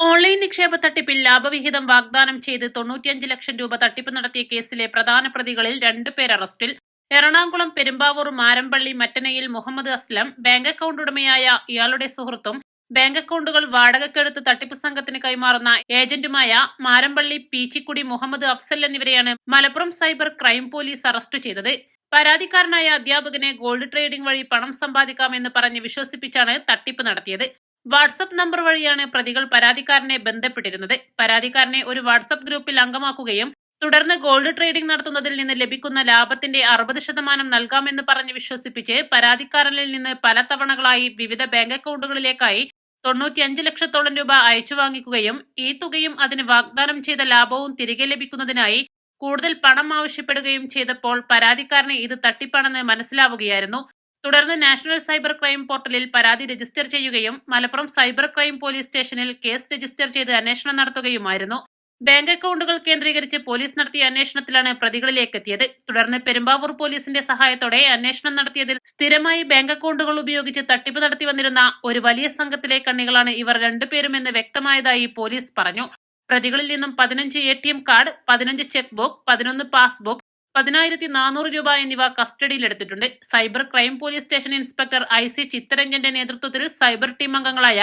Online നിക്ഷേപ തട്ടിപ്പിൽ ലാഭവിഹിതം വാഗ്ദാനം ചെയ്ത് തൊണ്ണൂറ്റിയഞ്ച് ലക്ഷം രൂപ തട്ടിപ്പ് നടത്തിയ കേസിലെ പ്രധാന പ്രതികളിൽ രണ്ടുപേർ അറസ്റ്റിൽ. എറണാകുളം പെരുമ്പാവൂർ മാരമ്പള്ളി മറ്റനയിൽ മുഹമ്മദ് അസ്ലം ബാങ്ക് അക്കൗണ്ട് ഉടമയായ ഇയാളുടെ സുഹൃത്തും ബാങ്ക് അക്കൗണ്ടുകൾ വാടകയ്ക്കെടുത്ത് തട്ടിപ്പ് സംഘത്തിന് കൈമാറുന്ന ഏജന്റുമായ മാരമ്പള്ളി പീച്ചിക്കുടി മുഹമ്മദ് അഫ്സൽ എന്നിവരെയാണ് Malappuram cyber crime police arrest ചെയ്തത്. പരാതിക്കാരനായ അധ്യാപകനെ ഗോൾഡ് ട്രേഡിംഗ് വഴി പണം സമ്പാദിക്കാമെന്ന് പറഞ്ഞ് വിശ്വസിപ്പിച്ചാണ് തട്ടിപ്പ് നടത്തിയത്. വാട്സപ്പ് നമ്പർ വഴിയാണ് പ്രതികൾ പരാതിക്കാരനെ ബന്ധപ്പെട്ടിരുന്നത്. പരാതിക്കാരനെ ഒരു വാട്സപ്പ് ഗ്രൂപ്പിൽ അംഗമാക്കുകയും തുടർന്ന് ഗോൾഡ് ട്രേഡിംഗ് നടത്തുന്നതിൽ നിന്ന് ലഭിക്കുന്ന ലാഭത്തിന്റെ അറുപത് ശതമാനം നൽകാമെന്ന് പറഞ്ഞ് വിശ്വസിപ്പിച്ച് പരാതിക്കാരനിൽ നിന്ന് പല തവണകളായി വിവിധ ബാങ്ക് അക്കൗണ്ടുകളിലേക്കായി തൊണ്ണൂറ്റിയഞ്ച് ലക്ഷത്തോളം രൂപ അയച്ചു വാങ്ങിക്കുകയും ഈ തുകയും അതിന് വാഗ്ദാനം ചെയ്ത ലാഭവും തിരികെ ലഭിക്കുന്നതിനായി കൂടുതൽ പണം ആവശ്യപ്പെടുകയും ചെയ്തപ്പോൾ പരാതിക്കാരന് ഇത് തട്ടിപ്പാണെന്ന് മനസ്സിലാവുകയായിരുന്നു. തുടർന്ന് നാഷണൽ സൈബർ ക്രൈം പോർട്ടലിൽ പരാതി രജിസ്റ്റർ ചെയ്യുകയും മലപ്പുറം സൈബർ ക്രൈം പോലീസ് സ്റ്റേഷനിൽ കേസ് രജിസ്റ്റർ ചെയ്ത് അന്വേഷണം നടത്തുകയുമായിരുന്നു. ബാങ്ക് അക്കൗണ്ടുകൾ കേന്ദ്രീകരിച്ച് പോലീസ് നടത്തിയ അന്വേഷണത്തിലാണ് പ്രതികളിലേക്ക് എത്തിയത് തുടർന്ന് പെരുമ്പാവൂർ പോലീസിന്റെ സഹായത്തോടെ അന്വേഷണം നടത്തിയതിൽ സ്ഥിരമായി ബാങ്ക് അക്കൗണ്ടുകൾ ഉപയോഗിച്ച് തട്ടിപ്പ് നടത്തി വന്നിരുന്ന ഒരു വലിയ സംഘത്തിലെ കണ്ണികളാണ് ഇവർ രണ്ടുപേരുമെന്ന് വ്യക്തമായതായി പോലീസ് പറഞ്ഞു. പ്രതികളിൽ നിന്നും പതിനഞ്ച് എ ടി എം കാർഡ് പതിനഞ്ച് ചെക്ക് ബുക്ക് പതിനൊന്ന് പാസ്ബുക്ക് പതിനായിരത്തി നാനൂറ് രൂപ എന്നിവ കസ്റ്റഡിയിലെടുത്തിട്ടുണ്ട്. Cyber crime police station inspector I C ചിത്തരഞ്ജന്റെ നേതൃത്വത്തിൽ സൈബർ ടീം അംഗങ്ങളായ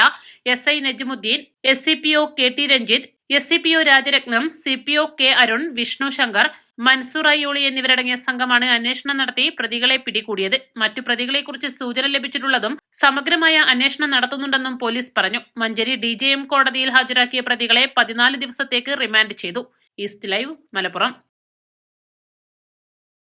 S I Najmuddin S C P O K T Ranjith S C P O Rajaratnam C P O K Arun Vishnu Shankar Mansoor Ayyoli എന്നിവരടങ്ങിയ സംഘമാണ് അന്വേഷണം നടത്തി പ്രതികളെ പിടികൂടിയത്. മറ്റു പ്രതികളെക്കുറിച്ച് സൂചന ലഭിച്ചിട്ടുള്ളതും സമഗ്രമായ അന്വേഷണം നടത്തുന്നുണ്ടെന്നും പോലീസ് പറഞ്ഞു. മഞ്ചേരി ഡി കോടതിയിൽ ഹാജരാക്കിയ പ്രതികളെ പതിനാല് ദിവസത്തേക്ക് റിമാൻഡ് ചെയ്തു. East live Malappuram.